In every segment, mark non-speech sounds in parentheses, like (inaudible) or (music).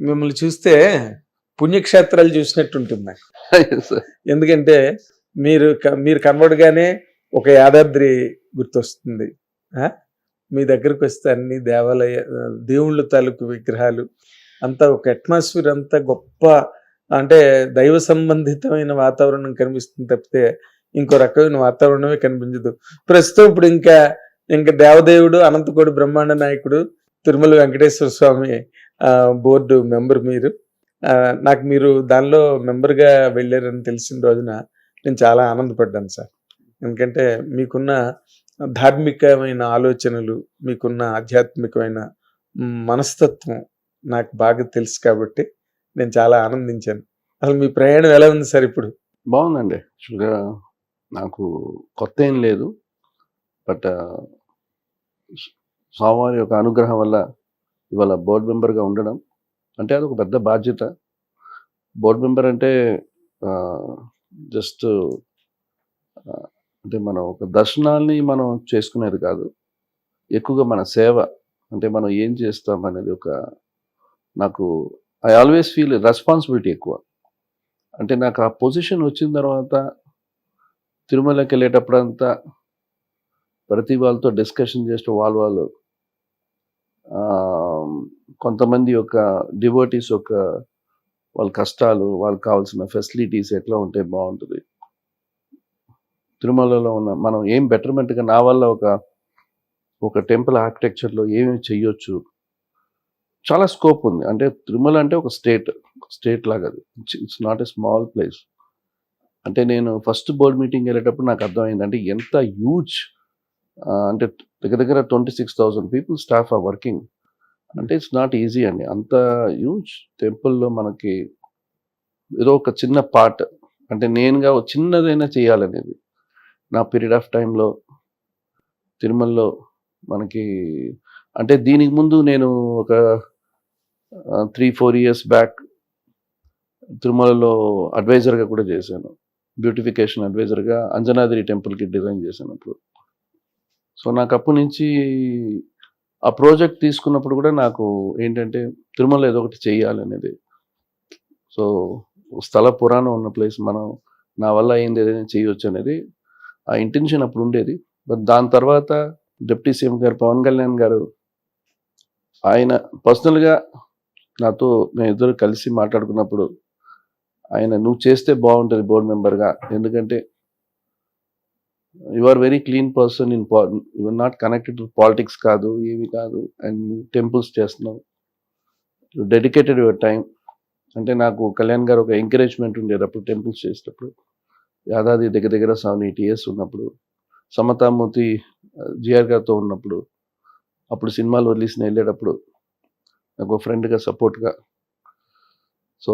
మిమ్మల్ని చూస్తే పుణ్యక్షేత్రాలు చూసినట్టు ఉంటుంది నాకు ఎందుకంటే మీరు మీరు కనబడగానే ఒక యాదాద్రి గుర్తొస్తుంది? మీ దగ్గరకు వస్తే అన్ని దేవాలయ దేవుళ్ళ తాలూకు విగ్రహాలు అంతా ఒక అట్మాస్ఫియర్ అంతా గొప్ప అంటే దైవ సంబంధితమైన వాతావరణం కనిపిస్తుంది తప్పితే ఇంకో రకమైన వాతావరణమే కనిపించదు. ప్రస్తుతం ఇప్పుడు ఇంకా ఇంకా దేవదేవుడు అనంతకోడి బ్రహ్మాండ నాయకుడు తిరుమల వెంకటేశ్వర స్వామి బోర్డు మెంబర్ మీరు. నాకు మీరు దానిలో మెంబర్గా వెళ్ళారని తెలిసిన రోజున నేను చాలా ఆనందపడ్డాను సార్. ఎందుకంటే మీకున్న ధార్మికమైన ఆలోచనలు మీకున్న ఆధ్యాత్మికమైన మనస్తత్వం నాకు బాగా తెలుసు కాబట్టి నేను చాలా ఆనందించాను. అసలు మీ ప్రయాణం ఎలా ఉంది సార్ ఇప్పుడు? బాగుందండి. యాక్చువల్గా నాకు కొత్త ఏం లేదు. బట్ స్వామివారి యొక్క అనుగ్రహం వల్ల ఇవాళ బోర్డు మెంబర్గా ఉండడం అంటే అది ఒక పెద్ద బాధ్యత. బోర్డు మెంబర్ అంటే జస్ట్ అంటే మనం ఒక దర్శనాల్ని మనం చేసుకునేది కాదు. ఎక్కువగా మన సేవ అంటే మనం ఏం చేస్తాం అనేది ఒక నాకు ఐ ఆల్వేస్ ఫీల్ రెస్పాన్సిబిలిటీ ఎక్కువ. అంటే నాకు ఆ పొజిషన్ వచ్చిన తర్వాత తిరుమలకి వెళ్ళేటప్పుడంతా ప్రతి వాళ్ళతో డిస్కషన్ చేస్తూ వాళ్ళు వాళ్ళు కొంతమంది యొక్క డివోటీస్ యొక్క వాళ్ళ కష్టాలు వాళ్ళకి కావాల్సిన ఫెసిలిటీస్ ఎట్లా ఉంటే బాగుంటుంది. తిరుమలలో ఉన్న మనం ఏం బెటర్మెంట్గా నా వల్ల ఒక ఒక టెంపుల్ ఆర్కిటెక్చర్లో ఏమేమి చెయ్యొచ్చు? చాలా స్కోప్ ఉంది. అంటే తిరుమల అంటే ఒక స్టేట్ స్టేట్ లాగా అది. It's not a small place. అంటే నేను ఫస్ట్ బోర్డ్ మీటింగ్ వెళ్ళేటప్పుడు నాకు అర్థమైంది. అంటే ఎంత హ్యూజ్ అంటే దగ్గర దగ్గర twenty six thousand people staff are working అంటే ఇట్స్ నాట్ ఈజీ అండి. అంత హ్యూజ్ టెంపుల్లో మనకి ఏదో ఒక చిన్న పార్ట్ అంటే నేనుగా చిన్నదైనా చేయాలనేది. నా పీరియడ్ ఆఫ్ టైంలో తిరుమలలో మనకి అంటే దీనికి ముందు నేను ఒక త్రీ ఫోర్ ఇయర్స్ బ్యాక్ తిరుమలలో అడ్వైజర్గా కూడా చేశాను. బ్యూటిఫికేషన్ అడ్వైజర్గా అంజనాద్రి టెంపుల్కి డిజైన్ చేశాను అప్పుడు. సో నాకు అప్పటి నుంచి ఆ ప్రాజెక్ట్ తీసుకున్నప్పుడు కూడా నాకు ఏంటంటే తిరుమల ఏదో ఒకటి చెయ్యాలనేది సో స్థల పురాణం ఉన్న ప్లేస్ మనం నా వల్ల అయింది ఏదైనా చేయొచ్చు అనేది ఆ ఇంటెన్షన్ అప్పుడు ఉండేది. బట్ దాని తర్వాత డిప్యూటీ సీఎం గారు పవన్ కళ్యాణ్ గారు ఆయన పర్సనల్గా నాతో మేము ఇద్దరు కలిసి మాట్లాడుకున్నప్పుడు ఆయన నువ్వు చేస్తే బాగుంటుంది బోర్డు మెంబర్గా. ఎందుకంటే you are very clean person in you are not connected to politics కాదు ఏమి కాదు అండ్ టెంపుల్స్ చేస్తున్నావు. డెడికేటెడ్ యువర్ టైం అంటే నాకు కళ్యాణ్ గారు ఒక ఎంకరేజ్మెంట్ ఉండేది అప్పుడు టెంపుల్స్ చేసేటప్పుడు. యాదాది దగ్గర దగ్గర సెవెన్ ఎయిట్ ఇయర్స్ ఉన్నప్పుడు సమతామూర్తి జిఆర్ గారితో ఉన్నప్పుడు అప్పుడు సినిమాలు వదిలేసిన వెళ్ళేటప్పుడు నాకు ఒక ఫ్రెండ్గా సపోర్ట్గా సో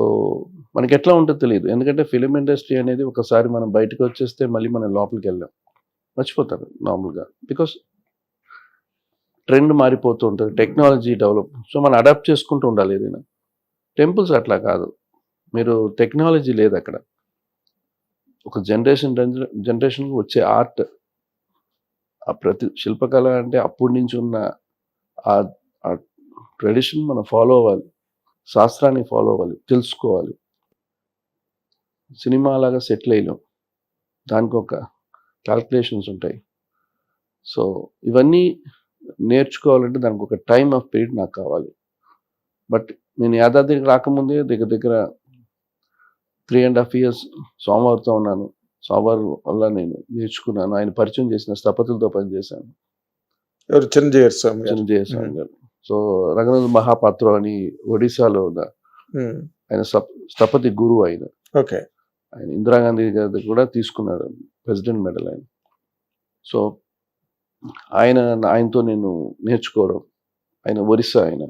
మనకి ఎట్లా ఉంటుందో తెలియదు. ఎందుకంటే ఫిలిం ఇండస్ట్రీ అనేది ఒకసారి మనం బయటకు వచ్చేస్తే మళ్ళీ మనం లోపలికి వెళ్ళాం మర్చిపోతారు నార్మల్గా. బికాస్ ట్రెండ్ మారిపోతూ ఉంటుంది టెక్నాలజీ డెవలప్ సో మనం అడాప్ట్ చేసుకుంటూ ఉండాలి ఏదైనా. టెంపుల్స్ అట్లా కాదు. మీరు టెక్నాలజీ లేదు అక్కడ. ఒక జనరేషన్ జనరేషన్కి వచ్చే ఆర్ట్ ఆ ప్రతి శిల్పకళ అంటే అప్పటి నుంచి ఉన్న ఆ ట్రెడిషన్ మనం ఫాలో అవ్వాలి. శాస్త్రాన్ని ఫాలో అవ్వాలి తెలుసుకోవాలి. సినిమా లాగా సెటిల్ అయ్యాం. దానికి ఒక క్యాల్కులేషన్స్ ఉంటాయి. సో ఇవన్నీ నేర్చుకోవాలంటే దానికి ఒక టైం ఆఫ్ పీరియడ్ నాకు కావాలి. బట్ నేను యాదాద్రికి రాకముందే దగ్గర దగ్గర త్రీ అండ్ హాఫ్ ఇయర్స్ సోమవారితో ఉన్నాను. సోమవారం వల్ల నేను నేర్చుకున్నాను. ఆయన పరిచయం చేసిన స్థపతులతో పనిచేశాను. ఎవరు? చిరంజీవి స్వామి చిరంజీవి స్వామి గారు. సో రంగనాథ్ మహాపాత్ర అని ఒడిశాలో ఉన్న ఆయన స్థప- స్థపతి గురువు ఆయన. ఓకే. ఆయన ఇందిరాగాంధీ గారి కూడా తీసుకున్నాడు ప్రెసిడెంట్ మెడల్ ఆయన. సో ఆయన ఆయనతో నేను నేర్చుకోవడం ఆయన ఒరిస్సా ఆయన.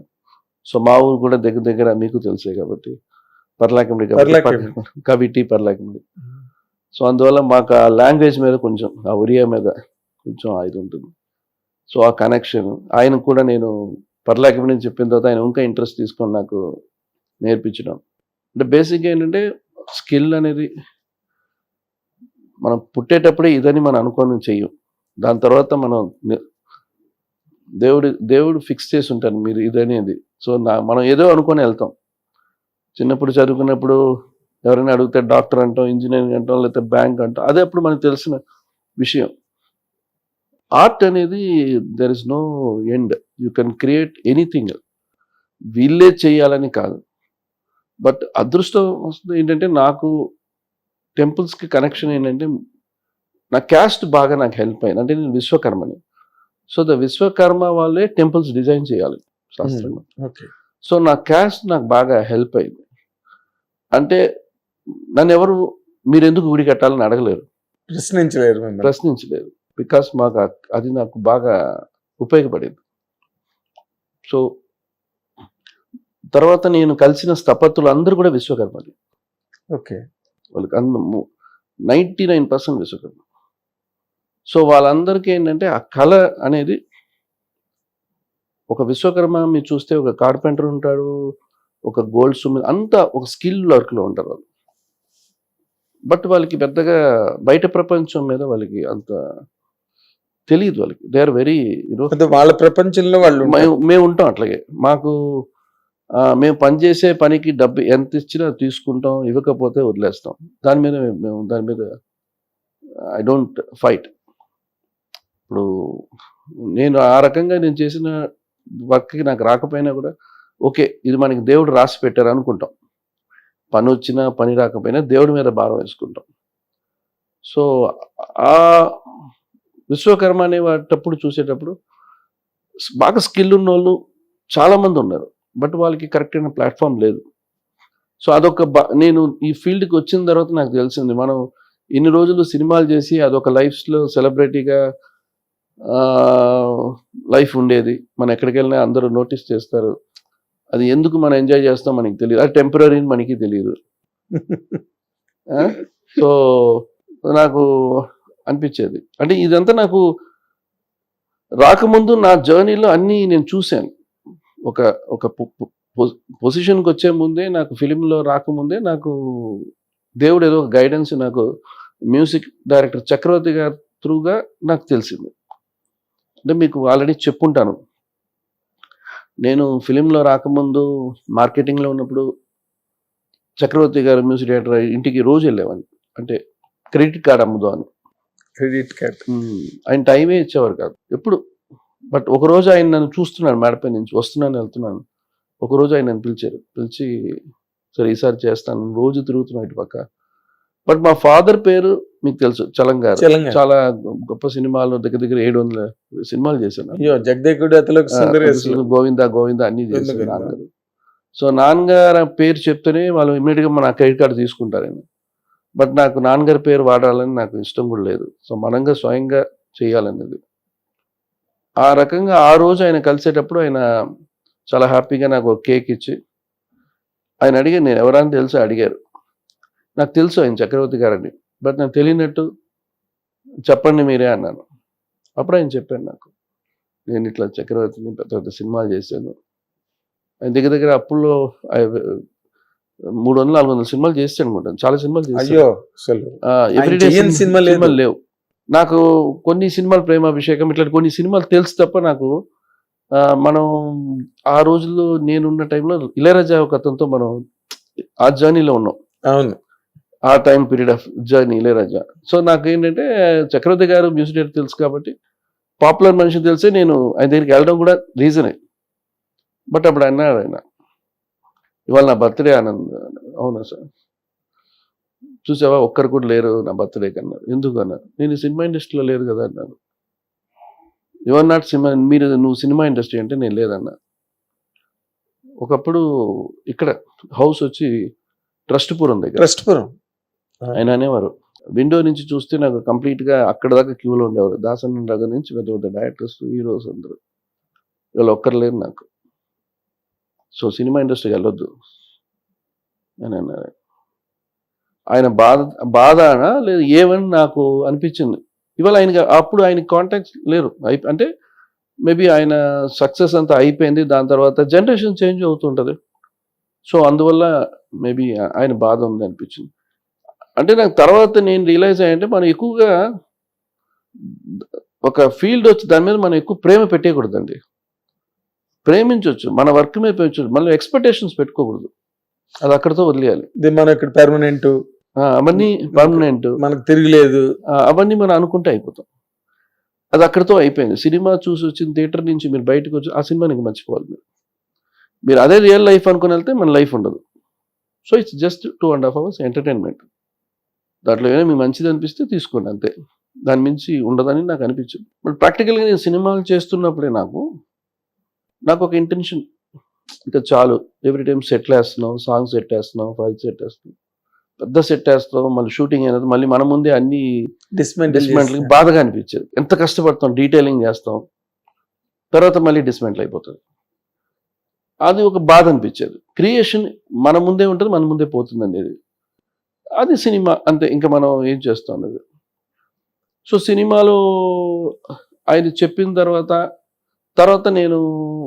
సో మా ఊరు కూడా దగ్గర దగ్గర మీకు తెలిసే కాబట్టి పర్లాకిమిడి. కవిటి పర్లాకిమిడి సో అందువల్ల మాకు ఆ లాంగ్వేజ్ మీద కొంచెం ఆ ఒరియా మీద కొంచెం ఆ ఇది ఉంటుంది. సో ఆ కనెక్షన్ ఆయన కూడా నేను పర్లాకిమిడి చెప్పిన తర్వాత ఆయన ఇంకా ఇంట్రెస్ట్ తీసుకొని నాకు నేర్పించడం. అంటే బేసిక్గా ఏంటంటే స్కిల్ అనేది మనం పుట్టేటప్పుడే ఇదని మనం అనుకోని చెయ్యం. దాని తర్వాత మనం దేవుడు దేవుడు ఫిక్స్ చేసి ఉంటాను మీరు ఇదనేది. సో నా మనం ఏదో అనుకొని వెళ్తాం. చిన్నప్పుడు చదువుకున్నప్పుడు ఎవరైనా అడిగితే డాక్టర్ అంటాం ఇంజనీరింగ్ అంటాం లేకపోతే బ్యాంక్ అంటాం అదే అప్పుడు మనకు తెలిసిన విషయం. ఆర్ట్ అనేది there is no end you can create anything వీళ్ళే చేయాలని కాదు. బట్ అదృష్టం వస్తుంది ఏంటంటే నాకు టెంపుల్స్కి కనెక్షన్ ఏంటంటే నా క్యాస్ట్ బాగా నాకు హెల్ప్ అయింది. అంటే నేను విశ్వకర్మని. సో ద విశ్వకర్మ వాళ్ళే టెంపుల్స్ డిజైన్ చేయాలి శాస్త్రంగా. ఓకే సో నా క్యాస్ట్ నాకు బాగా హెల్ప్ అయింది. అంటే నన్ను ఎవరు మీరు ఎందుకు గుడి కట్టాలని అడగలేరు. ప్రశ్నించలేరు ప్రశ్నించలేరు. బికాస్ మాకు అది నాకు బాగా ఉపయోగపడింది. సో తర్వాత నేను కలిసిన స్థపతులు అందరూ కూడా విశ్వకర్మలు. ఓకే. వాళ్ళకి అందరూ ninety nine percent Vishwakarma. So వాళ్ళందరికీ ఏంటంటే ఆ కళ అనేది ఒక విశ్వకర్మ మీరు చూస్తే ఒక కార్పెంటర్ ఉంటాడు ఒక గోల్డ్ స్మిత్ అంతా ఒక స్కిల్ వర్క్లో ఉంటారు వాళ్ళు. బట్ వాళ్ళకి పెద్దగా బయట ప్రపంచం మీద వాళ్ళకి అంత తెలియదు వాళ్ళకి. దే ఆర్ వెరీ వాళ్ళ ప్రపంచంలో వాళ్ళు. మేము ఉంటాం అట్లాగే. మాకు మేము పనిచేసే పనికి డబ్బు ఎంత ఇచ్చినా తీసుకుంటాం ఇవ్వకపోతే వదిలేస్తాం. దాని మీద మేము- దాని మీద ఐ డోంట్ ఫైట్ ఇప్పుడు నేను ఆ రకంగా నేను చేసిన వర్క్కి నాకు రాకపోయినా కూడా ఓకే ఇది మనకి దేవుడు రాసి పెట్టారు అనుకుంటాం. పని వచ్చినా పని రాకపోయినా దేవుడి మీద భారం వేసుకుంటాం. సో ఆ విశ్వకర్మ అనే వాటప్పుడు చూసేటప్పుడు బాగా స్కిల్ ఉన్న వాళ్ళు చాలామంది ఉన్నారు. బట్ వాళ్ళకి కరెక్ట్ అయిన ప్లాట్ఫామ్ లేదు. సో అదొక బ- నేను ఈ ఫీల్డ్కి వచ్చిన తర్వాత నాకు తెలిసింది మనం ఇన్ని రోజులు సినిమాలు చేసి అదొక లైఫ్లో సెలబ్రిటీగా లైఫ్ ఉండేది. మనం ఎక్కడికి వెళ్ళినా అందరూ నోటీస్ చేస్తారు. అది ఎందుకు మనం ఎంజాయ్ చేస్తాం మనకి తెలియదు. అది టెంపరీ మనకి తెలియదు. సో నాకు అనిపించేది. అంటే ఇదంతా నాకు రాకముందు నా జర్నీలో అన్నీ నేను చూశాను. ఒక ఒక పొజిషన్కి వచ్చే ముందే నాకు ఫిలింలో రాకముందే నాకు దేవుడు ఏదో గైడెన్స్ నాకు మ్యూజిక్ డైరెక్టర్ చక్రవర్తి గారి త్రూగా నాకు తెలిసింది. అంటే మీకు ఆల్రెడీ చెప్పుంటాను. నేను ఫిలింలో రాకముందు మార్కెటింగ్లో ఉన్నప్పుడు చక్రవర్తి గారు మ్యూజిక్ డైరెక్టర్ ఇంటికి రోజు వెళ్ళేవాడిని. అంటే క్రెడిట్ కార్డ్ అమ్ముదామని. Credit card. ఆయన టైమే ఇచ్చేవారు కాదు. ఎప్పుడు? బట్ ఒక రోజు ఆయన నన్ను చూస్తున్నాను మేడపై నుంచి వస్తున్నాను వెళ్తున్నాను. ఒక రోజు ఆయన నన్ను పిలిచారు. పిలిచి సరే ఈసారి చేస్తాను. రోజు తిరుగుతున్నాను ఇటు పక్క. బట్ మా ఫాదర్ పేరు మీకు తెలుసు చలంగారు. తెలంగాణ చాలా గొప్ప సినిమాలు దగ్గర దగ్గర ఏడు వందల సినిమాలు చేశాను. జగదేకుడు గోవింద గోవింద అన్ని? నాన్నగారు. సో నాన్నగారు పేరు చెప్తేనే వాళ్ళు ఇమ్మీడియట్గా మన క్రెడిట్ కార్డు తీసుకుంటారని బట్ నాకు నాన్నగారి పేరు వాడాలని నాకు ఇష్టం కూడా లేదు. సో మనంగా స్వయంగా చేయాలనేది ఆ రకంగా ఆ రోజు ఆయన కలిసేటప్పుడు ఆయన చాలా హ్యాపీగా నాకు ఒక కేక్ ఇచ్చి ఆయన అడిగారు నేను ఎవరని తెలుసు? అడిగారు. నాకు తెలుసు ఆయన చక్రవర్తి గారని బట్ నాకు తెలియనట్టు చెప్పండి మీరే అన్నాను. అప్పుడు ఆయన చెప్పాను నాకు నేను ఇట్లా చక్రవర్తిని పెద్ద పెద్ద సినిమాలు చేశాను. ఆయన దగ్గర దగ్గర అప్పుల్లో మూడు వందలు నాలుగు వందల సినిమాలు చేస్తాను అనుకుంటాను. చాలా సినిమాలు చేశాను అయ్యో. సినిమాలు లేవు. నాకు కొన్ని సినిమాలు ప్రేమాభిషేకం ఇట్లా కొన్ని సినిమాలు తెలుసు తప్ప నాకు మనం ఆ రోజుల్లో నేనున్న టైంలో ఇళయరాజా ఒక అతనితో మనం ఆ జర్నీలో ఉన్నాం. అవును. ఆ time period of journey Ilaiyaraaja. So నాకు ఏంటంటే చక్రవర్తి గారు మ్యూజిక్ డైరెక్టర్ తెలుసు కాబట్టి పాపులర్ మనిషి తెలిసే నేను ఆయన దగ్గరికి వెళ్ళడం కూడా రీజనే బట్ అప్పుడు అన్నాడు ఆయన ఇవాళ నా బర్త్డే ఆనంద్ అవునా సార్? చూసావా? ఒక్కరు కూడా లేరు నా బర్త్డే కన్నా. ఎందుకు అన్నారు? నేను సినిమా ఇండస్ట్రీలో లేదు కదా అన్నాను యువర్ నాట్ సినిమా మీరు నువ్వు సినిమా ఇండస్ట్రీ అంటే నేను లేదన్నా. ఒకప్పుడు ఇక్కడ హౌస్ వచ్చి ట్రస్ట్పురం దగ్గర. ట్రస్ట్పురం. ఆయన అనేవారు. విండో నుంచి చూస్తే నాకు కంప్లీట్గా అక్కడ దాకా క్యూలో ఉండేవారు. దాసన్ దగ్గర నుంచి పెద్ద పెద్ద డైరెక్టర్స్ హీరోస్ అందరూ. వీళ్ళు ఒక్కరు లేరు నాకు. సో సినిమా ఇండస్ట్రీకి వెళ్ళొద్దు. అని అన్నారు ఆయన బాధ బాధ లేదు ఏమని నాకు అనిపించింది. ఇవాళ ఆయన అప్పుడు ఆయన కాంటాక్ట్స్ లేరు. అంటే మేబీ ఆయన సక్సెస్ అంతా అయిపోయింది దాని తర్వాత జనరేషన్ చేంజ్ అవుతుంటుంది. సో అందువల్ల మేబీ ఆయన బాధ ఉంది అనిపించింది. అంటే నాకు తర్వాత నేను రియలైజ్ అయ్యంటే మనం ఎక్కువగా ఒక ఫీల్డ్ వచ్చి దాని మీద మనం ఎక్కువ ప్రేమ పెట్టేయకూడదండి. ప్రేమించవచ్చు మన వర్క్ మీద పెంచవచ్చు మనం ఎక్స్పెక్టేషన్స్ పెట్టుకోకూడదు. అది అక్కడితో వదిలేయాలి. ఇది మనం ఇక్కడ పెర్మనెంట్ అవన్నీ పర్మనెంట్ మనకు తిరిగిలేదు. అవన్నీ మనం అనుకుంటే అయిపోతాం. అది అక్కడితో అయిపోయింది. సినిమా చూసి వచ్చిన థియేటర్ నుంచి మీరు బయటకు వచ్చి ఆ సినిమా నీకు మర్చిపోవాలి మీరు. మీరు అదే రియల్ లైఫ్ అనుకుని వెళ్తే మన లైఫ్ ఉండదు. So it's just two and half hours entertainment దాంట్లో ఏమైనా మీకు మంచిది అనిపిస్తే తీసుకోండి అంతే. దాని మించి ఉండదని నాకు అనిపించింది. బట్ ప్రాక్టికల్గా నేను సినిమాలు చేస్తున్నప్పుడే నాకు నాకు ఒక ఇంటెన్షన్ ఇంకా చాలు. ఎవ్రీ టైం సెట్లు వేస్తున్నాం సాంగ్స్ సెట్ వేస్తున్నాం ఫైట్ సెట్ వేస్తున్నాం. పెద్ద సెట్ వేస్తాం మళ్ళీ షూటింగ్ అయినది మళ్ళీ మన ముందే అన్ని డిస్మెంట్లింగ్ డిస్మెంటల్ బాధగా అనిపించేది. ఎంత కష్టపడతాం డీటెయిలింగ్ చేస్తాం తర్వాత మళ్ళీ డిస్మెంటల్ అయిపోతుంది. అది ఒక బాధ అనిపించేది. క్రియేషన్ మన ముందే ఉంటుంది మన ముందే పోతుంది అనేది. అది సినిమా అంతే ఇంకా మనం ఏం చేస్తాం అనేది. సో సినిమాలో ఆయన చెప్పిన తర్వాత తర్వాత నేను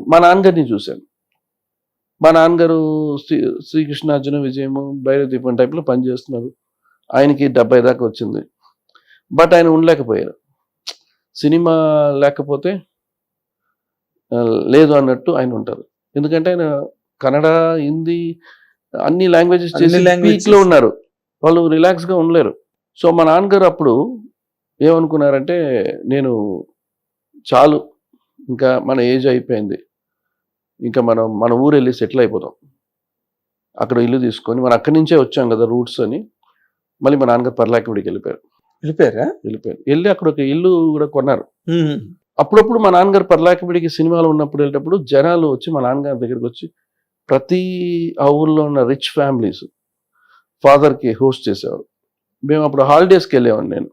మా నాన్నగారిని చూశాను. మా నాన్నగారు శ్రీ శ్రీకృష్ణార్జున విజయము భైరవ దీపం టైప్లో పనిచేస్తున్నారు. ఆయనకి డెబ్బై దాకా వచ్చింది. బట్ ఆయన ఉండలేకపోయారు. సినిమా లేకపోతే లేదు అన్నట్టు ఆయన ఉంటారు. ఎందుకంటే ఆయన కన్నడ హిందీ అన్ని లాంగ్వేజెస్ చేసి లో ఉన్నారు. వాళ్ళు రిలాక్స్గా ఉండలేరు. సో మా నాన్నగారు అప్పుడు ఏమనుకున్నారంటే నేను చాలు. ఇంకా మన ఏజ్ అయిపోయింది. ఇంకా మనం మన ఊరు వెళ్ళి సెటిల్ అయిపోతాం. అక్కడ ఇల్లు తీసుకొని మనం అక్కడి నుంచే వచ్చాం కదా రూట్స్ అని. మళ్ళీ మా నాన్నగారు పర్లాకివిడికి వెళ్ళిపోయారు. వెళ్ళిపోయారా? వెళ్ళిపోయారు. వెళ్ళి అక్కడ ఒక ఇల్లు కూడా కొన్నారు. అప్పుడప్పుడు మా నాన్నగారు పర్లాకివిడికి సినిమాలు ఉన్నప్పుడు వెళ్ళేటప్పుడు జనాలు వచ్చి మా నాన్నగారి దగ్గరికి వచ్చి ప్రతి ఆ ఊర్లో ఉన్న రిచ్ ఫ్యామిలీస్ ఫాదర్కి హోస్ట్ చేసేవారు. మేము అప్పుడు హాలిడేస్కి వెళ్ళేవాడిని నేను.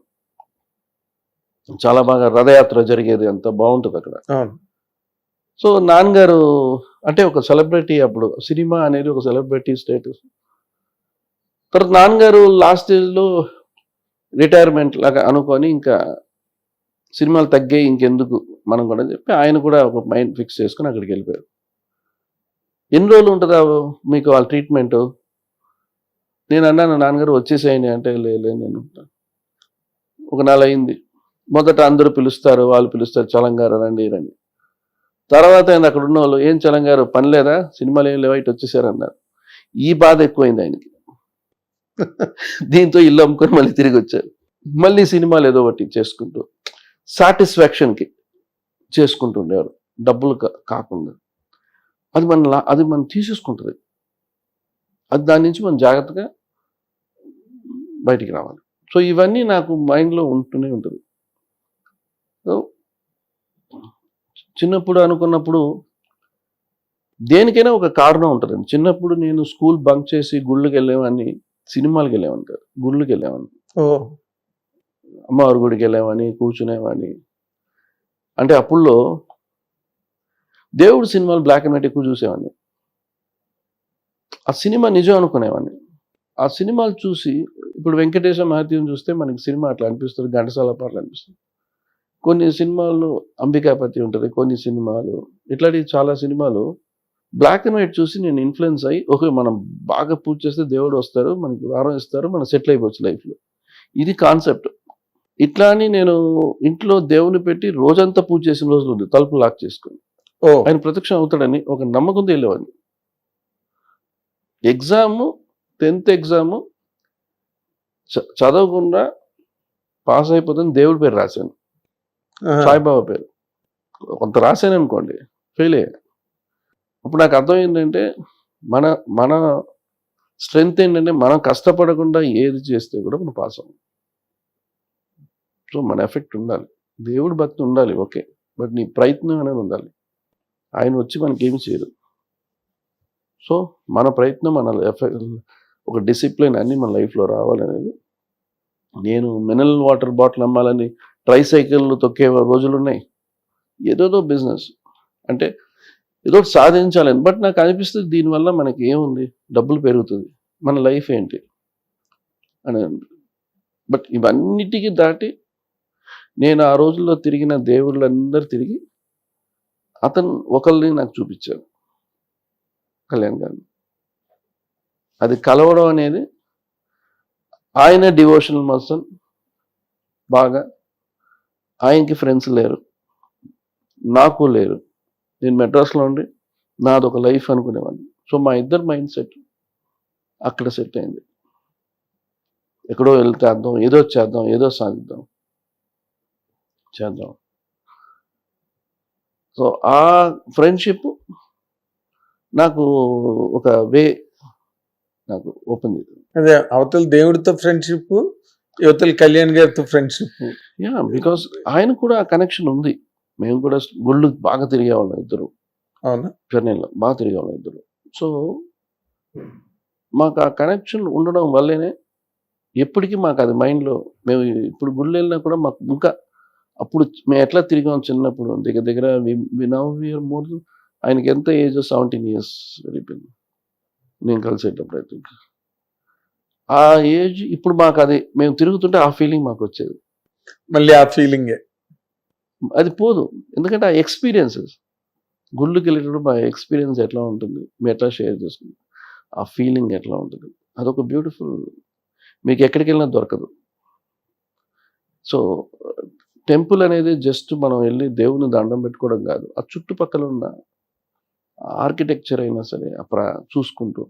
చాలా బాగా రథయాత్ర జరిగేది అంత బాగుంటుంది అక్కడ. సో నాన్నగారు అంటే ఒక సెలబ్రిటీ అప్పుడు సినిమా అనేది ఒక సెలబ్రిటీ స్టేటస్. తర్వాత నాన్నగారు లాస్ట్ స్టేజ్లో రిటైర్మెంట్ లాగా అనుకొని ఇంకా సినిమాలు తగ్గాయి ఇంకెందుకు మనం కూడా చెప్పి ఆయన కూడా ఒక మైండ్ ఫిక్స్ చేసుకుని అక్కడికి వెళ్ళిపోయారు. ఎన్ని రోజులు ఉంటుందా మీకు వాళ్ళ ట్రీట్మెంట్? నేను అన్నాను నాన్నగారు వచ్చేసేయండి అంటే లేదు నేను ఒక నెల అయింది మొదట అందరూ పిలుస్తారు వాళ్ళు పిలుస్తారు చలంగారు రండి రండి. తర్వాత ఆయన అక్కడ ఉన్న వాళ్ళు ఏం చలంగారు పని లేదా? సినిమాలు ఏం లేవా? ఇటు వచ్చేసారన్నారు ఈ బాధ ఎక్కువైంది ఆయనకి. (laughs) దీంతో ఇల్లు అమ్ముకొని మళ్ళీ తిరిగి వచ్చారు. మళ్ళీ సినిమాలు ఏదో ఒకటి చేసుకుంటూ సాటిస్ఫాక్షన్కి చేసుకుంటుండేవారు డబ్బులు కాకుండా. అది మన లా- అది మనం తీసేసుకుంటుంది. అది దాని నుంచి మనం జాగ్రత్తగా బయటికి రావాలి. సో ఇవన్నీ నాకు మైండ్లో ఉంటూనే ఉంటుంది. సో చిన్నప్పుడు అనుకున్నప్పుడు దేనికైనా ఒక కారణం ఉంటుంది చిన్నప్పుడు నేను స్కూల్ బంక్ చేసి గుళ్ళకి వెళ్ళేవాడిని సినిమాలకు వెళ్ళేవాడిని కాదు గుళ్ళకి వెళ్ళేవాడిని. ఓ. అమ్మవారి గుడికి వెళ్ళేవాడిని కూర్చునేవాడిని. అంటే అప్పుల్లో దేవుడు సినిమాలు బ్లాక్ అండ్ వైట్ ఎక్కువ చూసేవాడిని. ఆ సినిమా నిజం అనుకునేవాడిని. ఆ సినిమాలు చూసి ఇప్పుడు వెంకటేశ్వర మహత్యం చూస్తే మనకి సినిమా అట్లా అనిపిస్తుంది ఘంటసాల పాటలు అనిపిస్తుంది. కొన్ని సినిమాలు అంబికాపతి ఉంటుంది కొన్ని సినిమాలు. ఇట్లాంటి చాలా సినిమాలు బ్లాక్ అండ్ వైట్ చూసి నేను ఇన్ఫ్లుయెన్స్ అయ్యి ఓకే మనం బాగా పూజ చేస్తే దేవుడు వస్తారు మనకి వారం ఇస్తారు మనం సెటిల్ అయిపోవచ్చు లైఫ్లో ఇది కాన్సెప్ట్ ఇట్లా అని నేను ఇంట్లో దేవుని పెట్టి రోజంతా పూజ చేసిన రోజులు ఉంది తలుపు లాక్ చేసుకుని. ఓ. ఆయన ప్రత్యక్షం అవుతాడని ఒక నమ్మకంతో వెళ్ళేవాడిని ఎగ్జాము టెన్త్ ఎగ్జాము చ- చదవకుండా పాస్ అయిపోతుంది దేవుడి పేరు రాశాను. సాయిబాబా పేరు. కొంత రాశాను అనుకోండి ఫెయిల్ అయ్యా. అప్పుడు నాకు అర్థం ఏంటంటే మన మన స్ట్రెంగ్త్ ఏంటంటే మనం కష్టపడకుండా ఏది చేస్తే కూడా మనం పాస్ అవ్వం. సో మన ఎఫెక్ట్ ఉండాలి. దేవుడి భక్తి ఉండాలి ఓకే. బట్ నీ ప్రయత్నం అనేది ఉండాలి. ఆయన వచ్చి మనకి ఏమి చేయరు. సో మన ప్రయత్నం మన ఎఫెక్ట్ ఒక డిసిప్లిన్ అన్ని మన లైఫ్లో రావాలనేది నేను మినరల్ వాటర్ బాటిల్ అమ్మాలని ట్రైసైకిళ్ళు తొక్కే రోజులు ఉన్నాయి ఏదోదో బిజినెస్ అంటే ఏదో సాధించాలని బట్ నాకు అనిపిస్తుంది దీనివల్ల మనకి ఏముంది? డబ్బులు పెరుగుతుంది. మన లైఫ్ ఏంటి? అని. బట్ ఇవన్నిటికీ దాటి నేను ఆ రోజుల్లో తిరిగిన దేవుళ్ళందరూ తిరిగి అతను ఒకరిని నాకు చూపించారు. కళ్యాణ్ గారిని అది కలవడం అనేది ఆయన డివోషనల్ పర్సన్ బాగా ఆయనకి ఫ్రెండ్స్ లేరు. నాకు లేరు. నేను మెడ్రాస్లో ఉండి నాది ఒక లైఫ్ అనుకునేవాడిని. సో మా ఇద్దరు మైండ్ సెట్ అక్కడ సెట్ అయింది. ఎక్కడో వెళ్తేద్దాం ఏదో చేద్దాం ఏదో సాధిద్దాం. చేద్దాం. సో ఆ ఫ్రెండ్షిప్ నాకు ఒక వే నాకు ఓపెన్ చేసింది. అదే అవతల దేవుడితో ఫ్రెండ్షిప్ యువతల కళ్యాణ్ గారితో ఫ్రెండ్షిప్ యా బికాస్ ఆయన కూడా ఆ కనెక్షన్ ఉంది. మేము కూడా గుళ్ళు బాగా తిరిగేవాళ్ళం ఇద్దరు. అవునా? చెన్నైలో బాగా తిరిగేవాళ్ళం ఇద్దరు. సో మాకు ఆ కనెక్షన్ ఉండడం వల్లేనే ఎప్పటికీ మాకు అది మైండ్లో మేము ఇప్పుడు గుళ్ళు వెళ్ళినా కూడా మాకు ఇంకా అప్పుడు మేము ఎట్లా తిరిగాం చిన్నప్పుడు దగ్గర దగ్గర నవ్ ఇయర్ మోర్ ఆయనకి ఎంత ఏజ్ సెవెంటీన్ ఇయర్స్ వెళ్ళిపోయింది. నేను కలిసేటప్పుడు థింక్ ఆ ఏజ్ ఇప్పుడు మాకు అది మేము తిరుగుతుంటే ఆ ఫీలింగ్ మాకు వచ్చేది. మళ్ళీ ఆ ఫీలింగే అది పోదు. ఎందుకంటే ఆ ఎక్స్పీరియన్సెస్ గుళ్ళకి వెళ్ళేటప్పుడు మా ఎక్స్పీరియన్స్ ఎట్లా ఉంటుంది? మేము ఎట్లా షేర్ చేసుకుంటాం ఆ ఫీలింగ్ ఎట్లా ఉంటుంది? అదొక బ్యూటిఫుల్ మీకు ఎక్కడికి వెళ్ళినా దొరకదు. సో టెంపుల్ అనేది జస్ట్ మనం వెళ్ళి దేవుని దండం పెట్టుకోవడం కాదు. ఆ చుట్టుపక్కల ఉన్న ఆర్కిటెక్చర్ అయినా సరే చూసుకుంటూ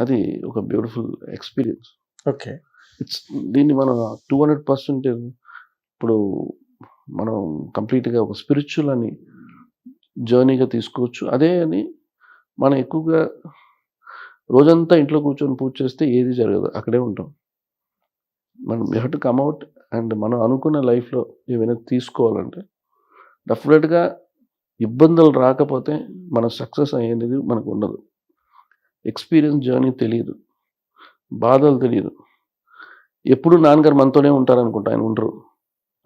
అది ఒక బ్యూటిఫుల్ ఎక్స్పీరియన్స్ ఓకే. ఇట్స్ దీన్ని మనం టూ హండ్రెడ్ పర్సెంట్ ఇప్పుడు మనం కంప్లీట్గా ఒక స్పిరిచువల్ అని జర్నీగా తీసుకోవచ్చు. అదే అని మనం ఎక్కువగా రోజంతా ఇంట్లో కూర్చొని పూజ చేస్తే ఏది జరగదు అక్కడే ఉంటాం. మనం యూ టు కమ్అవుట్ అండ్ మనం అనుకున్న లైఫ్లో ఏమైనా తీసుకోవాలంటే డెఫినెట్గా ఇబ్బందులు రాకపోతే మన సక్సెస్ అయ్యేది మనకు ఉండదు. ఎక్స్పీరియన్స్ జర్నీ తెలియదు. బాధలు తెలియదు. ఎప్పుడు నాన్నగారు మనతోనే ఉంటారనుకుంటా ఆయన ఉండరు.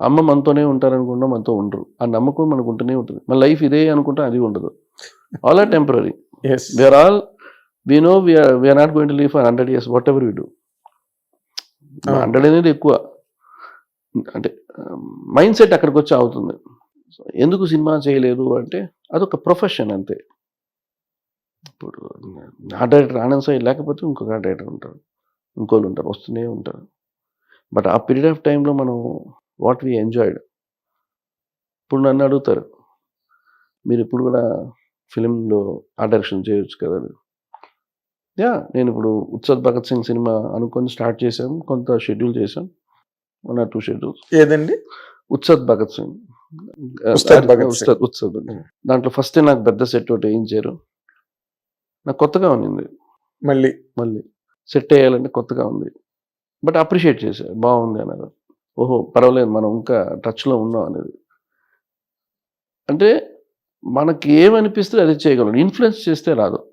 అమ్మ మనతోనే ఉంటారనుకుంటా మనతో ఉండరు. ఆ నమ్మకం మనకు ఉంటూనే ఉంటుంది. మన లైఫ్ ఇదే అనుకుంటా అది ఉండదు. All are temporary we are all we know we are not going to leave for hundred years whatever we do. Hundred అనేది ఎక్కువ. అంటే మైండ్ సెట్ అక్కడికి వచ్చి అవుతుంది ఎందుకు సినిమా చేయలేదు అంటే అదొక ప్రొఫెషన్ అంతే. ఇప్పుడు ఆ డైరెక్టర్ ఆనంద్ సాయి లేకపోతే ఇంకొక డైరెక్టర్ ఉంటారు. ఇంకోళ్ళు ఉంటారు వస్తూనే ఉంటారు. బట్ ఆ పీరియడ్ ఆఫ్ టైంలో మనం వాట్ వీ ఎంజాయిడ్. ఇప్పుడు నన్ను అడుగుతారు మీరు ఇప్పుడు కూడా ఫిలింలో ఆ డైరెక్షన్ చేయొచ్చు కదా యా నేను ఇప్పుడు ఉత్సద్ భగత్ సింగ్ సినిమా అనుకొని స్టార్ట్ చేశాం కొంత షెడ్యూల్ చేశాం. One or two schedules. ఏదండి? ఉత్సద్ భగత్ సింగ్. ఉత్సద్ భగత్. దాంట్లో ఫస్ట్ నాకు పెద్ద సెట్ ఒకటి వేయించారు నాకు కొత్తగా ఉన్నింది. మళ్ళీ? మళ్ళీ. సెట్ వేయాలంటే కొత్తగా ఉంది. బట్ అప్రిషియేట్ చేశారు బాగుంది అన్నారు. ఓహో పర్వాలేదు మనం ఇంకా టచ్లో ఉన్నాం అనేది. అంటే మనకి ఏమనిపిస్తే అది చేయగలం ఇన్ఫ్లుయెన్స్ చేస్తే రాదు.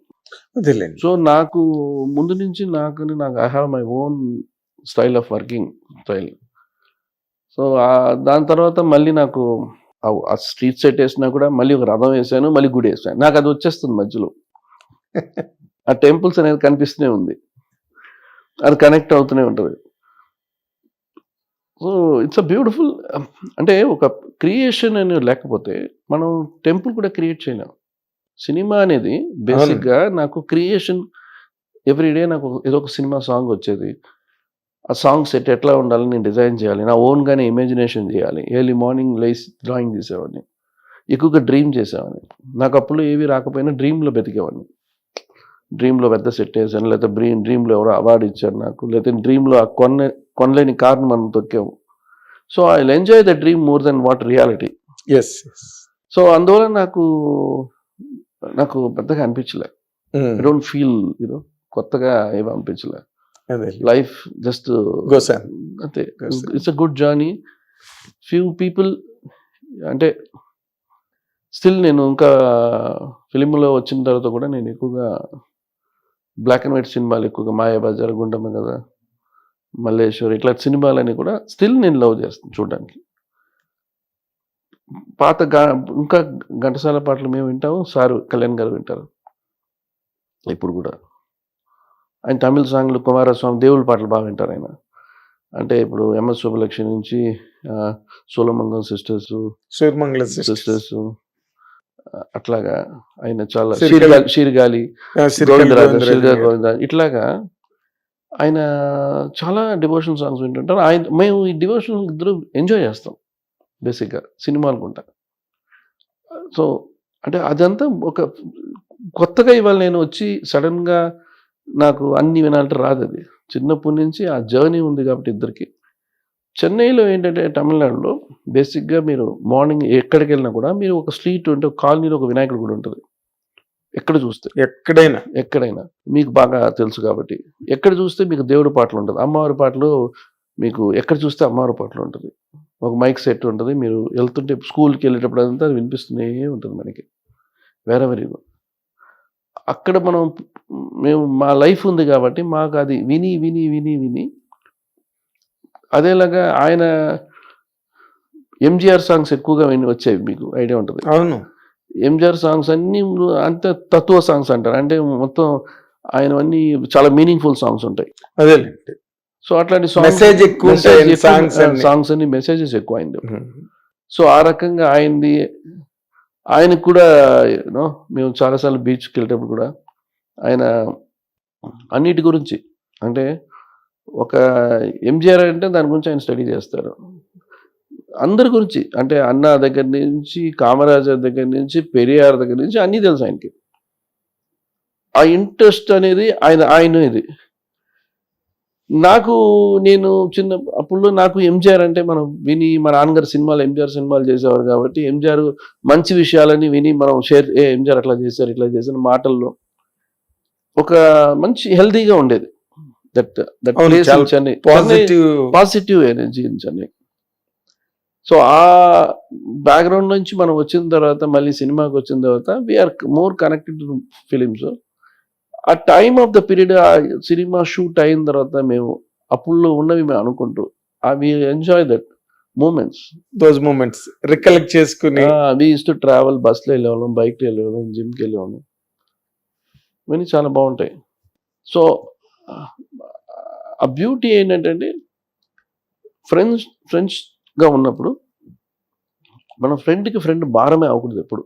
సో నాకు ముందు నుంచి నాకు నాకు I have my own style of working style so దాని తర్వాత మళ్ళీ నాకు ఆ- ఆ స్ట్రీట్ సెట్ వేసినా కూడా మళ్ళీ ఒక రథం వేసాను మళ్ళీ గుడి వేసాను. నాకు అది వచ్చేస్తుంది మధ్యలో. ఆ టెంపుల్స్ అనేది కనిపిస్తూనే ఉంది. అది కనెక్ట్ అవుతూనే ఉంటుంది. సో ఇట్స్ అ బ్యూటిఫుల్ అంటే ఒక క్రియేషన్ అనేది లేకపోతే మనం టెంపుల్ కూడా క్రియేట్ చేయలేం. సినిమా అనేది బేసిక్గా నాకు క్రియేషన్ ఎవ్రీడే నాకు ఏదో ఒక సినిమా సాంగ్ వచ్చేది. ఆ సాంగ్ సెట్ ఎట్లా ఉండాలని నేను డిజైన్ చేయాలి. నా ఓన్గానే ఇమాజినేషన్ చేయాలి. ఎర్లీ మార్నింగ్ లేసి డ్రాయింగ్ చేసేవాడిని. ఎక్కువగా డ్రీమ్ చేసేవాడిని. నాకు అప్పుడు ఏవి రాకపోయినా డ్రీమ్లో బతికేవాడిని. డ్రీమ్లో పెద్ద సెట్ వేసాను లేకపోతే డ్రీమ్ డ్రీమ్లో ఎవరో అవార్డు ఇచ్చారు నాకు లేకపోతే డ్రీమ్లో ఆ కొన్న కొనలేని కార్ను మనం తొక్కాము. So I enjoy the dream more than what reality. Yes so అందువల్ల నాకు నాకు పెద్దగా అనిపించలే. I don't feel you know కొత్తగా ఏమి అనిపించలే. లైఫ్ జస్ట్ అంతే. It's a good journey few people అంటే స్టిల్ నేను ఇంకా ఫిలింలో వచ్చిన తర్వాత కూడా నేను ఎక్కువగా బ్లాక్ అండ్ వైట్ సినిమాలు ఎక్కువగా మాయాబజార్ గుండమ్మ కదా మల్లేశ్వర్ ఇట్లా సినిమాలని కూడా స్టిల్ నేను లవ్ చేస్తాను చూడడానికి. పాత గా ఇంకా ఘంటసాల పాటలు మేము వింటాము సారు కళ్యాణ్ గారు వింటారు. ఇప్పుడు కూడా. ఆయన తమిళ సాంగ్లు కుమారస్వామి దేవుళ్ళ పాటలు బాగా వింటారు ఆయన. అంటే ఇప్పుడు ఎంఎస్ శుభలక్ష్మి నుంచి ఆ, Soolamangalam sisters Suryamangala sisters sisters అట్లాగా ఆయన చాలా గోవిందరాజు ఇట్లాగా ఆయన చాలా డివోషన్ సాంగ్స్ వింటుంటారు. ఆయన మేము ఈ డివోషన్ ఇద్దరు ఎంజాయ్ చేస్తాం బేసిక్గా సినిమాలు కొంటా సో అంటే అదంతా ఒక కొత్తగా ఇవాళ నేను వచ్చి సడన్గా నాకు అన్ని వినాలంటే రాదు అది చిన్నప్పటి నుంచి ఆ జర్నీ ఉంది కాబట్టి ఇద్దరికి. చెన్నైలో ఏంటంటే తమిళనాడులో బేసిక్గా మీరు మార్నింగ్ ఎక్కడికి వెళ్ళినా కూడా మీరు ఒక స్ట్రీట్ ఉంటే ఒక కాలనీలో ఒక వినాయకుడు కూడా ఉంటుంది. ఎక్కడ చూస్తే. ఎక్కడైనా. ఎక్కడైనా. మీకు బాగా తెలుసు కాబట్టి. ఎక్కడ చూస్తే మీకు దేవుడి పాటలు ఉంటుంది. అమ్మవారి పాటలు మీకు ఎక్కడ చూస్తే అమ్మవారి పాటలు ఉంటుంది. ఒక మైక్ సెట్ ఉంటుంది. మీరు వెళ్తుంటే స్కూల్కి వెళ్ళేటప్పుడు అదంతా అది వినిపిస్తూనే ఉంటుంది మనకి. వేరే వెరీ అక్కడ మనం మేము మా లైఫ్ ఉంది కాబట్టి మాకు అది విని విని విని విని అదేలాగా ఆయన ఎంజిఆర్ సాంగ్స్ ఎక్కువగా విని వచ్చేవి మీకు ఐడియా ఉంటుంది. అవును. ఎంజిఆర్ సాంగ్స్ అన్ని అంతే తత్వ సాంగ్స్ అంటారు. అంటే మొత్తం ఆయన అన్ని చాలా మీనింగ్ఫుల్ సాంగ్స్ ఉంటాయి. అదేలేండి సో అట్లాంటి ఎక్కువ. సాంగ్స్ అన్ని. మెసేజెస్ ఎక్కువ అయింది సో ఆ రకంగా ఆయనది ఆయనకు కూడా యూనో మేము చాలాసార్లు బీచ్కి వెళ్ళేటప్పుడు కూడా ఆయన అన్నిటి గురించి అంటే ఒక ఎంజీఆర్ అంటే దాని గురించి ఆయన స్టడీ చేస్తారు. అందరి గురించి అంటే అన్న దగ్గర నుంచి కామరాజర్ దగ్గర నుంచి పెరియార్ దగ్గర నుంచి అన్నీ తెలుసు ఆయనకి. ఆ ఇంట్రెస్ట్ అనేది ఆయన ఆయన ఇది. నాకు నేను చిన్న అప్పుడు నాకు ఎంజిఆర్ అంటే మనం విని మా నాన్నగారు సినిమాలు ఎంజిఆర్ సినిమాలు చేసేవారు కాబట్టి ఎంజిఆర్ మంచి విషయాలని విని మనం షేర్ ఏ ఎంజిఆర్ అట్లా చేశారు ఇట్లా చేశారు మాటల్లో ఒక మంచి హెల్తీగా ఉండేది. దట్ దట్ అవును, ప్లేస్ చాలా Chennai positive positive energy in Chennai so ఆ బ్యాక్గ్రౌండ్ నుంచి మనం వచ్చిన తర్వాత మళ్ళీ సినిమాకి వచ్చిన తర్వాత we're more connected to films ఆ టైమ్ ఆఫ్ ద పీరియడ్ ఆ సినిమా షూట్ అయిన తర్వాత మేము అప్పుల్లో ఉన్నవి మేము అనుకుంటూ అవి enjoy that moments those moments recollect చేసుకుని వి యూస్ టు ట్రావెల్ బస్లో వెళ్ళేవాళ్ళం బైక్లో వెళ్ళేవాళ్ళం జిమ్కి వెళ్ళేవాళ్ళం. ఇవన్నీ చాలా బాగుంటాయి. సో ఆ బ్యూటీ ఏంటంటే ఫ్రెండ్స్ ఫ్రెండ్స్గా ఉన్నప్పుడు మన ఫ్రెండ్కి ఫ్రెండ్ భారమే అవ్వకూడదు ఎప్పుడు.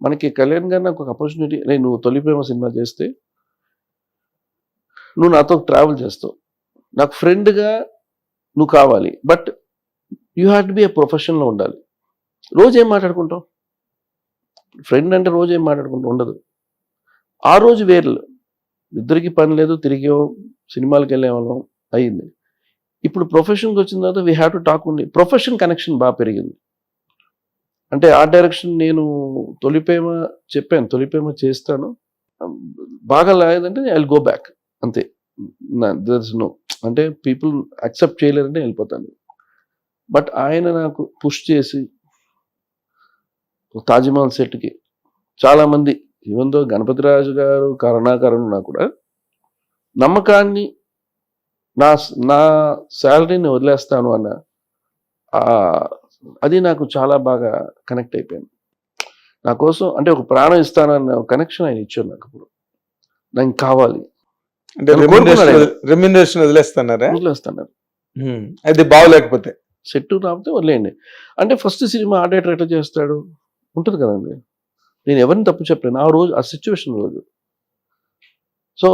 మనకి కళ్యాణ్ గారు నాకు ఒక ఆపర్చునిటీ నేను నువ్వు తొలి ప్రేమ సినిమా చేస్తే నువ్వు నాతో ట్రావెల్ చేస్తావు. నాకు ఫ్రెండ్గా నువ్వు కావాలి. But you have to be a ప్రొఫెషన్లో ఉండాలి. రోజు ఏం మాట్లాడుకుంటావు? ఫ్రెండ్ అంటే రోజు ఏం మాట్లాడుకుంటూ ఉండదు. ఆ రోజు వేర్లు. ఇద్దరికి పని లేదు తిరిగాం సినిమాలకు వెళ్ళేవాళ్ళం అయ్యింది ఇప్పుడు ప్రొఫెషన్కి వచ్చిన తర్వాత వీ హ్యావ్ టు టాక్ ఉండి ప్రొఫెషన్ కనెక్షన్ బాగా పెరిగింది. అంటే ఆ డైరెక్షన్ నేను తొలిపేమ చెప్పాను తొలిపేమ చేస్తాను. బాగా లేదంటే ఐ గో బ్యాక్ అంతే. దర్స్ నో అంటే పీపుల్ అక్సెప్ట్ చేయలేరంటే వెళ్ళిపోతాను. బట్ ఆయన నాకు పుష్ చేసి తాజ్మహల్ సెట్కి చాలామంది ఈవెందో గణపతిరాజు గారు కరుణాకరణ ఉన్నా కూడా నమ్మకాన్ని నా నా శాలరీని వదిలేస్తాను అన్న అది నాకు చాలా బాగా కనెక్ట్ అయిపోయింది. నా కోసం అంటే ఒక ప్రాణం ఇస్తానన్న కనెక్షన్ ఆయన ఇచ్చారు నాకు ఇప్పుడు నాకు కావాలి. అంటే. రెమ్యునరేషన్ వదిలేస్తున్నారా. అది బాగోలేకపోతే? సెట్ రాకపోతే వదిలేయండి. అంటే ఫస్ట్ సినిమా ఆడేటర్ ఎట్లా చేస్తాడు? ఉంటుంది కదండి. నేను ఎవరిని తప్పు చెప్పలేను. ఆ రోజు ఆ సిచ్యువేషన్ రోజు. సో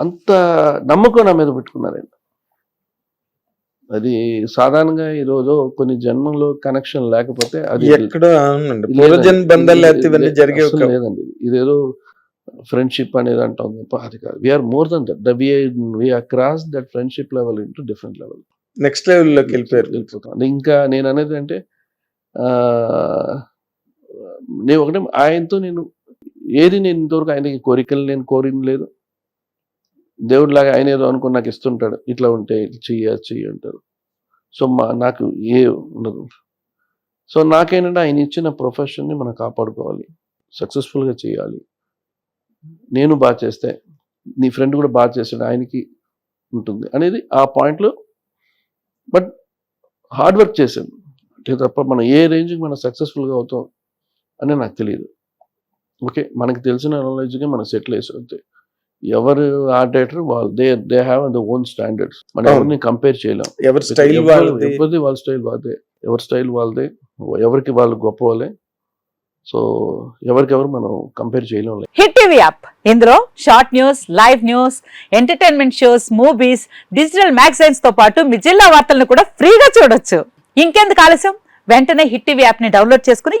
అంత నమ్మకం నా మీద పెట్టుకున్నారండి. అది సాధారణంగా ఈరోజు కొన్ని జన్మంలో కనెక్షన్ లేకపోతే అది లేదండి. ఇదేదో ఫ్రెండ్షిప్ అనేది అంటాం తప్ప అది కాదు. We're more than that we're cross that friendship level into different level next లెవెల్లోకి వెళ్ళిపోయారు. ఇంకా నేను అనేది అంటే నేను ఒకటే ఆయనతో నేను ఏది నేను ఇంతవరకు ఆయనకి కోరికలు నేను కోరింది లేదు. దేవుడిలాగా ఆయన ఏదో అనుకుని నాకు ఇస్తుంటాడు ఇట్లా ఉంటే చెయ్యి అది చెయ్యి అంటారు. సో మా నాకు ఏ ఉండదు. సో నాకేంటంటే ఆయన ఇచ్చిన ప్రొఫెషన్ని మనం కాపాడుకోవాలి. సక్సెస్ఫుల్గా చేయాలి. నేను బాగా చేస్తే నీ ఫ్రెండ్ కూడా బాగా చేస్తాడు ఆయనకి ఉంటుంది అనేది ఆ పాయింట్లో. బట్ హార్డ్ వర్క్ చేశాను. అంటే తప్ప మనం ఏ రేంజ్కి మనం సక్సెస్ఫుల్గా అవుతాం అని నాకు తెలియదు ఓకే మనకి తెలిసిన నాలెడ్జ్గా మనం సెటిల్ వేసి ఎవరు ఆర్డేటర్ వాళ్ళు they they have the own standards మనం. ఎవరిని కంపేర్ చేయలేం. ఎవరి స్టైల్ ఎవరిది వాళ్ళ స్టైల్ వాళ్ళదే. ఎవరి స్టైల్ వాళ్ళదే. ఎవరికి వాళ్ళు గొప్ప వాళ్ళే సో ఎవరికెవరు మనం కంపేర్ చేయలేం. హిట్ టీవీ యాప్ ఇందులో short news live news entertainment shows movies digital మ్యాగజైన్స్తో పాటు మీ జిల్లా వార్తలను కూడా ఫ్రీగా చూడొచ్చు. ఇంకెందుకు ఆలస్యం? వెంటనే హిట్ టీవీ యాప్ని డౌన్లోడ్ చేసుకుని